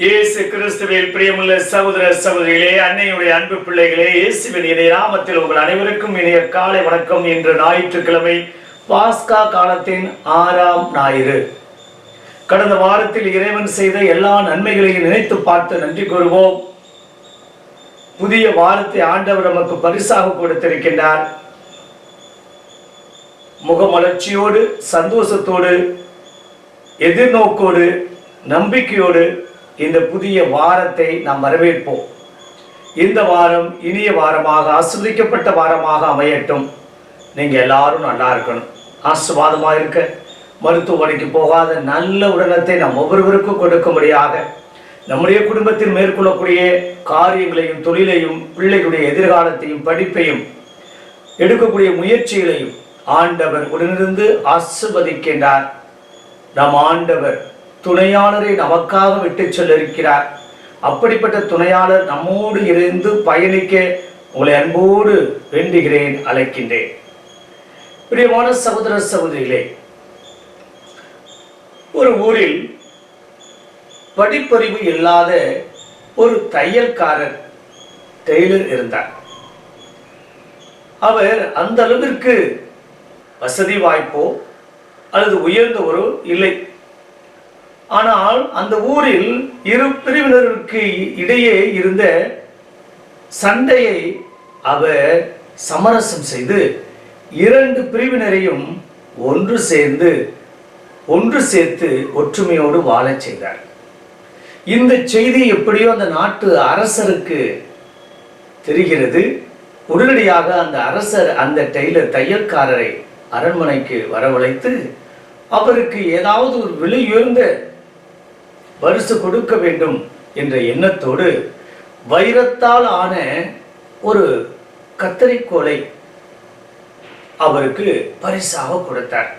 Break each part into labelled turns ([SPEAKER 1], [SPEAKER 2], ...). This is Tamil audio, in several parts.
[SPEAKER 1] இயேசு கிறிஸ்துவில் பிரியமுள்ள சகோதர சகோதரிகளே அன்னையுடைய அன்பு பிள்ளைகளே இயேசுவின் இணைய நாமத்தில் உங்கள் அனைவருக்கும் இணைய காலை வணக்கம். இன்று ஞாயிற்றுக்கிழமை பாஸ்கா காலத்தின் ஆறாம் ஞாயிறு. கடந்த வாரத்தில் இறைவன் செய்த எல்லா நன்மைகளையும் நினைத்து பார்த்து நன்றி கூறுவோம். புதிய வாரத்தை ஆண்டவர் நமக்கு பரிசாக கொடுத்திருக்கின்றார். முகமலர்ச்சியோடு சந்தோஷத்தோடு எதிர்நோக்கோடு நம்பிக்கையோடு இந்த புதிய வாரத்தை நாம் வரவேற்போம். இந்த வாரம் இனிய வாரமாக ஆஸ்வதிக்கப்பட்ட வாரமாக அமையட்டும். நீங்கள் எல்லாரும் நல்லா இருக்கணும். ஆசுவாதமாக இருக்க. மருத்துவமனைக்கு போகாத நல்ல உடலத்தை நாம் ஒவ்வொருவருக்கும் கொடுக்கும்படியாக நம்முடைய குடும்பத்தில் மேற்கொள்ளக்கூடிய காரியங்களையும் தொழிலையும் பிள்ளைகளுடைய எதிர்காலத்தையும் படிப்பையும் எடுக்கக்கூடிய முயற்சிகளையும் ஆண்டவர் உடனிருந்து ஆசிர்வதிக்கின்றார். நம் ஆண்டவர் துணையாளரை நமக்காக விட்டு சொல்லிருக்கிறார். அப்படிப்பட்ட துணையாளர் நம்மோடு இருந்து பயணிக்க உங்களை அன்போடு வேண்டுகிறேன் அழைக்கின்றேன். பிரியமான சகோதர சகோதரிகளே ஒரு ஊரில் படிப்பறிவு இல்லாத ஒரு தையல்காரர் டெய்லர் இருந்தார். அவர் அந்த அளவிற்கு வசதி வாய்ப்போ அல்லது உயர்ந்தவரோ இல்லை. ஆனால் அந்த ஊரில் இரு பிரிவினருக்கு இடையே இருந்த சண்டையை அவர் சமரசம் செய்து இரண்டு பிரிவினரையும் ஒன்று சேர்ந்து ஒன்று சேர்த்து ஒற்றுமையோடு வாழச் செய்தார். இந்த செய்தி எப்படியோ அந்த நாட்டு அரசருக்கு தெரிகிறது. உடனடியாக அந்த அரசர் அந்த டெய்லர் தையல்காரரை அரண்மனைக்கு வரவழைத்து அவருக்கு ஏதாவது ஒரு விலை உயர்ந்த பரிசு கொடுக்க வேண்டும் என்ற எண்ணத்தோடு வைரத்தால் ஆன ஒரு கத்தரிக்கோலை அவருக்கு பரிசாக கொடுத்தார்.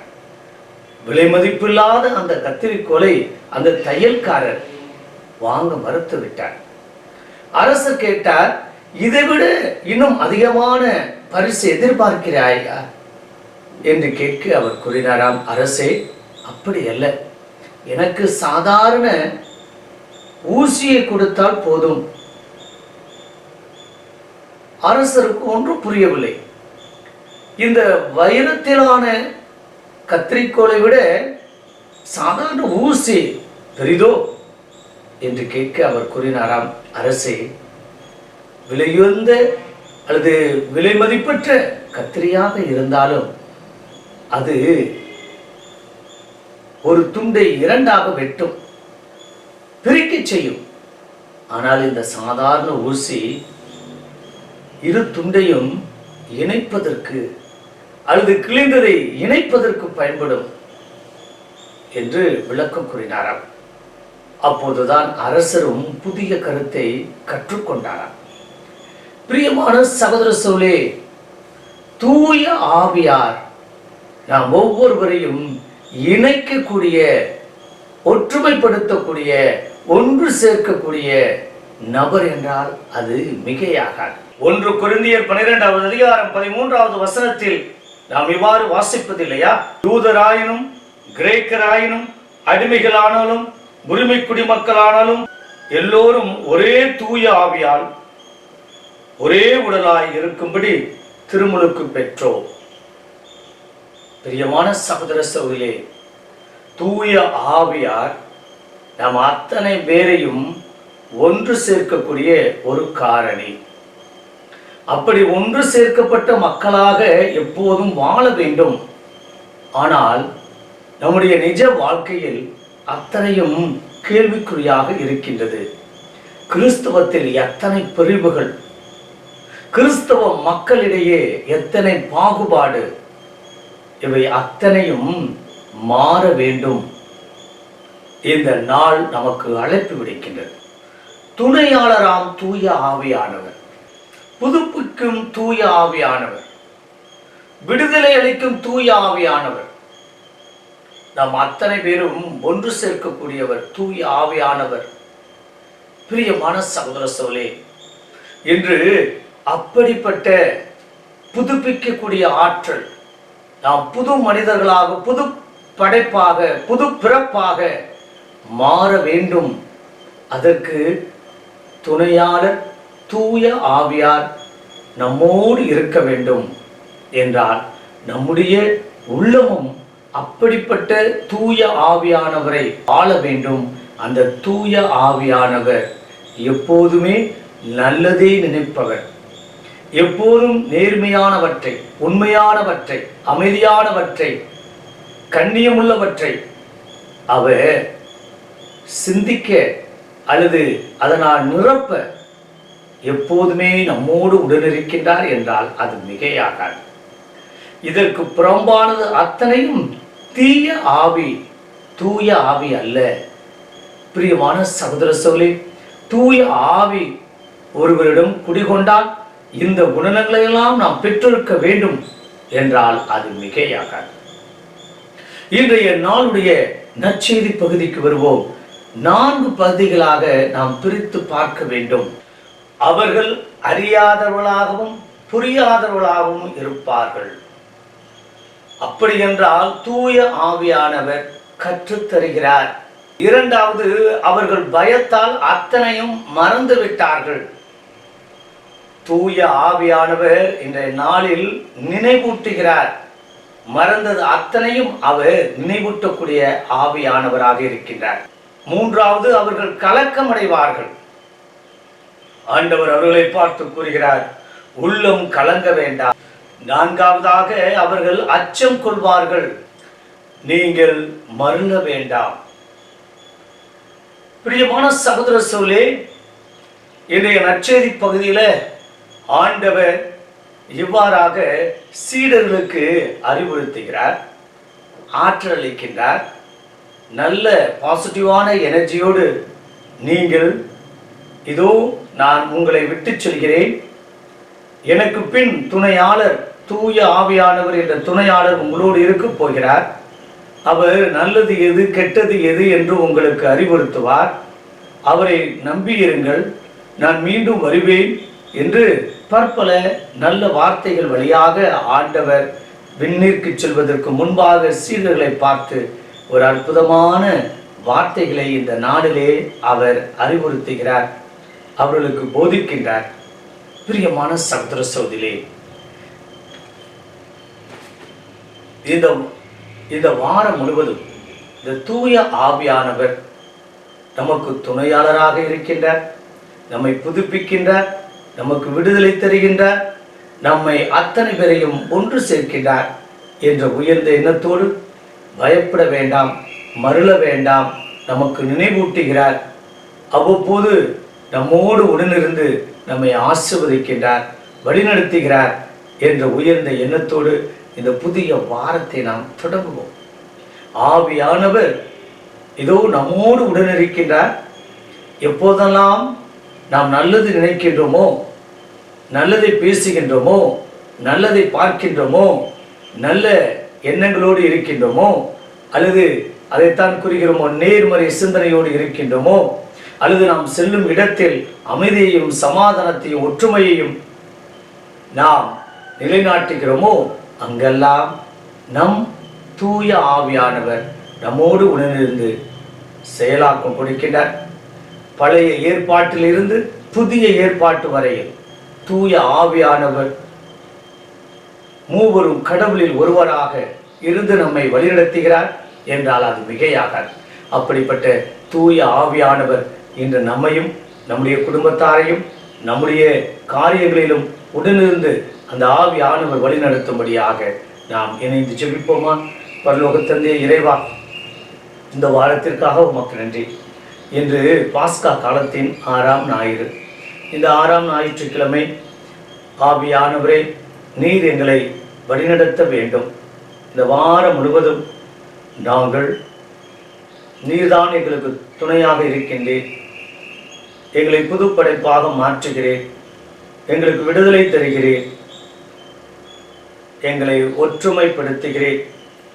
[SPEAKER 1] விலை மதிப்பில்லாத அந்த கத்திரிக்கோலை அந்த தையல்காரர் வாங்க மறுத்து விட்டார். அரசு கேட்டார் இதை விட இன்னும் அதிகமான பரிசு எதிர்பார்க்கிறாயா? என்று கேட்க அவர் கூறினாராம் அரசே அப்படி அல்ல. எனக்கு சாதாரண ஊசியை கொடுத்தால் போதும். அரசருக்கு ஒன்றும் புரியவில்லை. இந்த வைரத்திலான கத்திரிக்கோளை விட சாதாரண ஊசி பெரிதோ என்று கேட்க அவர் கூறினாராம். அரசே விலையுந்த அல்லது விலை மதிப்பற்ற கத்திரியாக இருந்தாலும் அது ஒரு துண்டை இரண்டாக வெட்டும். பிரிக்கச் செய்யும். ஆனால் இந்த சாதாரண ஊசி இரு துண்டையும் இணைப்பதற்கு அல்லது கிழிந்ததை இணைப்பதற்கு பயன்படும் என்று விளக்கம் கூறினாராம். அப்போதுதான் அரசரும் புதிய கருத்தை கற்றுக்கொண்டாராம். பிரியமான சகோதர சோலே தூய ஆவியார் நாம் ஒவ்வொருவரையும் இணைக்கக்கூடிய ஒற்றுமைப்படுத்தக்கூடிய ஒன்று சேர்க்கக்கூடிய நபர் என்றால் அது மிகையாகாது. ஒன்று குருந்தியர் பனிரெண்டாவது அதிகாரம் பதிமூன்றாவது வசனத்தில் நாம் இவ்வாறு வாசிப்பதில்லையா? யூதராயினும் கிரேக்கராயினும் அடிமைகளானாலும் உரிமை குடிமக்களானாலும் எல்லோரும் ஒரே தூய ஆவியால் ஒரே உடலாய் இருக்கும்படி திருமுழுக்கு பெற்றோம். பிரியமான சகோதர சகோதரியே தூய ஆவியார் நம் அத்தனை பேரையும் ஒன்று சேர்க்கக்கூடிய ஒரு காரணி. அப்படி ஒன்று சேர்க்கப்பட்ட மக்களாக எப்போதும் வாழ வேண்டும். ஆனால் நம்முடைய நிஜ வாழ்க்கையில் அத்தனையும் கேள்விக்குறியாக இருக்கின்றது. கிறிஸ்தவத்தில் எத்தனை பிரிவுகள்? கிறிஸ்தவ மக்களிடையே எத்தனை பாகுபாடு? இவை அத்தனையும் மாற வேண்டும். இந்த நாள் நமக்கு அழைப்பு விடுக்கின்றது. துணையாளராம் தூய ஆவியானவர். புதுப்பிக்கும் தூய ஆவியானவர். விடுதலை அளிக்கும் தூய ஆவியானவர். நாம் அத்தனை பேரும் ஒன்று சேர்க்கக்கூடியவர் தூய ஆவியானவர். பிரியமான சகோதர சோலே இன்று அப்படிப்பட்ட புதுப்பிக்கக்கூடிய ஆற்றல் நாம் புது மனிதர்களாக புது படைப்பாக புது பிறப்பாக மாற வேண்டும். அதற்கு துணையாளர் தூய ஆவியார் நம்மோடு இருக்க வேண்டும் என்றால் நம்முடைய உள்ளமும் அப்படிப்பட்ட தூய ஆவியானவரை ஆள வேண்டும். அந்த தூய ஆவியானவர் எப்போதுமே நல்லதே நினைப்பவர். எப்போதும் நேர்மையானவற்றை உண்மையானவற்றை அமைதியானவற்றை கண்ணியமுள்ளவற்றை அவர் சிந்திக்க அல்லது அதனால் நிரப்ப எப்போதுமே நம்மோடு உடனிருக்கின்றார் என்றால் அது மிகையாகாது. இதற்கு புறம்பானது அத்தனையும் தீய ஆவி தூய ஆவி அல்ல. பிரியமான சகோதர சோழி தூய ஆவி ஒருவரிடம் குடிகொண்டால் இந்த குணநங்களை எல்லாம் நாம் பெற்றிருக்க வேண்டும் என்றால் அது மிகையாகாது. இன்றைய நாளுடைய நற்செய்தி பகுதிக்கு வருவோம். நான்கு பகுதிகளாக நாம் பிரித்து பார்க்க வேண்டும். அவர்கள் அறியாதவர்களாகவும் புரியாதவர்களாகவும் இருப்பார்கள். அப்படி என்றால் தூய ஆவியானவர் கற்றுத்தருகிறார். இரண்டாவது அவர்கள் பயத்தால் அத்தனையும் மறந்து விட்டார்கள் தூய ஆவியானவர் இன்றைய நாளில் நினைவூட்டுகிறார். மறந்தது அத்தனையும் அவர் நினைவூட்டக்கூடிய ஆவியானவராக இருக்கின்றார். மூன்றாவது அவர்கள் கலக்கமடைவார்கள் ஆண்டவர் அவர்களை பார்த்து கூறுகிறார் உள்ளம் கலங்க வேண்டாம். நான்காவதாக அவர்கள் அச்சம் கொள்வார்கள். நீங்கள் மருங்க வேண்டாம். பிரியமான சகோதர சோலே இன்றைய நற்செய்தி பகுதியில ஆண்டவர் இவ்வாறாக சீடர்களுக்கு அறிவுறுத்துகிறார் ஆற்றல் அளிக்கின்றார் நல்ல பாசிட்டிவான எனர்ஜியோடு நீங்கள் இதோ நான் உங்களை விட்டுச் செல்கிறேன். எனக்கு பின் துணையாளர் தூய ஆவியானவர் என்ற துணையாளர் உங்களோடு இருக்க போகிறார். அவர் நல்லது எது கெட்டது எது என்று உங்களுக்கு அறிவுறுத்துவார். அவரை நம்பியிருங்கள் நான் மீண்டும் வருவேன் என்று பற்பல நல்ல வார்த்தைகள் வழியாக ஆண்டவர் விண்ணிற்கு செல்வதற்கு முன்பாக சீடர்களை பார்த்து ஒரு அற்புதமான வார்த்தைகளை இந்த நாளிலே அவர் அறிவுறுத்துகிறார் அவர்களுக்கு போதிக்கின்றார். பிரியமான சகோதர சோதிலே இந்த இந்த வாரம் முழுவதும் இந்த தூய ஆவியானவர் நமக்கு துணையாளராக இருக்கின்றார் நம்மை புதுப்பிக்கின்றார் நமக்கு விடுதலை தருகின்றார் நம்மை அத்தனை பேரையும் ஒன்று சேர்க்கின்றார் என்ற உயர்ந்த எண்ணத்தோடு பயப்பட வேண்டாம் மருள வேண்டாம் நமக்கு நினைவூட்டுகிறார். அவ்வப்போது நம்மோடு உடனிருந்து நம்மை ஆசிர்வதிக்கின்றார் வழிநடத்துகிறார் என்ற உயர்ந்த எண்ணத்தோடு இந்த புதிய வாரத்தை நாம் தொடங்குவோம். ஆவியானவர் இதோ நம்மோடு உடனிருக்கின்றார். எப்போதெல்லாம் நாம் நல்லது நினைக்கின்றோமோ? நல்லதை பேசுகின்றோமோ? நல்லதை பார்க்கின்றோமோ? நல்ல எண்ணங்களோடு இருக்கின்றோமோ? அல்லது அதைத்தான் குறிக்கிறோமோ நேர்மறை சிந்தனையோடு இருக்கின்றோமோ? அல்லது நாம் செல்லும் இடத்தில் அமைதியையும் சமாதானத்தையும் ஒற்றுமையையும் நாம் நிலைநாட்டுகிறோமோ? அங்கெல்லாம் நம் தூய ஆவியானவர் நம்மோடு உடனிருந்து செயலாக்கம் கொடுக்கின்றார். பழைய ஏற்பாட்டிலிருந்து புதிய ஏற்பாட்டு வரையில் தூய ஆவியானவர் மூவரும் கடவுளில் ஒருவராக இருந்து நம்மை வழிநடத்துகிறார் என்றால் அது மிகையாகாது. அப்படிப்பட்ட தூய ஆவியானவர் இன்று நம்மையும் நம்முடைய குடும்பத்தாரையும் நம்முடைய காரியங்களிலும் உடனிருந்து அந்த ஆவியானவர் வழிநடத்தும்படியாக நாம் இணைந்து ஜெபிப்போமா? பரலோகத்தந்தைய இறைவா இந்த வாரத்திற்காக உமக்கு நன்றி. இன்று பாஸ்கா காலத்தின் ஆறாம் ஞாயிறு. இந்த ஆறாம் ஞாயிற்றுக்கிழமை ஆவியானவரே நீர் எங்களை வழிநடத்த வேண்டும். இந்த வாரம் முழுவதும் நாங்கள் நீர்தான் எங்களுக்கு துணையாக இருக்கின்றேன். எங்களை புதுப்படைப்பாக மாற்றுகிறேன். எங்களுக்கு விடுதலை தருகிறேன். எங்களை ஒற்றுமைப்படுத்துகிறேன்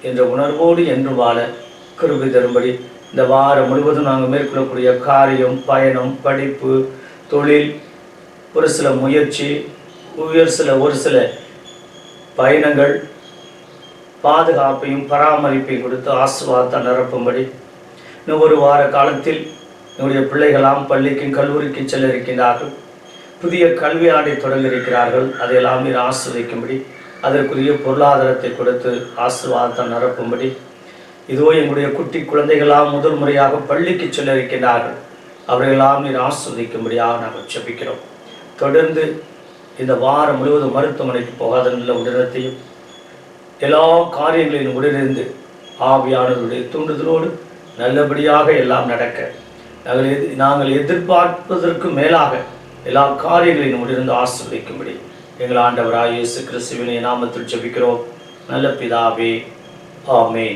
[SPEAKER 1] என்ற உணர்வோடு என்று வாழ கிருபை தரும்படி இந்த வாரம் முழுவதும் நாங்கள் மேற்கொள்ளக்கூடிய காரியம் பயணம் படிப்பு தொழில் ஒரு சில முயற்சி ஒரு சில ஒரு சில பயணங்கள் பாதுகாப்பையும் பராமரிப்பையும் கொடுத்து ஆசுவாதத்தை நிரப்பும்படி இன்னும் ஒரு வார காலத்தில் என்னுடைய பிள்ளைகளாம் பள்ளிக்கும் கல்லூரிக்கு செல்ல இருக்கின்றார்கள் புதிய கல்வி ஆண்டை தொடங்க இருக்கிறார்கள் அதையெல்லாம் நீர் ஆஸ்வதிக்கும்படி அதற்குரிய பொருளாதாரத்தை கொடுத்து ஆசீர்வாதத்தை நிரப்பும்படி இதோ எங்களுடைய குட்டி குழந்தைகளாம் முதல் முறையாக பள்ளிக்கு செல்ல இருக்கின்றார்கள் அவர்களெல்லாம் நீர் ஆஸ்வதிக்கும்படியாக நாங்கள் செபிக்கிறோம் தொடர்ந்து இந்த வாரம் முழுவதும் மருத்துவமனைக்கு போகாத நல்ல உடனத்தையும் எல்லா காரியங்களின் உடனிருந்து ஆவியானவருடைய தூண்டுதலோடு நல்லபடியாக எல்லாம் நடக்க நாங்கள் எது நாங்கள் எதிர்பார்ப்பதற்கு மேலாக எல்லா காரியங்களின் உடனிருந்து ஆஸ்வதிக்கும்படி எங்கள் ஆண்டவராக இயேசு கிறிஸ்துவினை நாமத்தில் ஜெபிக்கிறோம். நல்ல பிதாவே ஆமே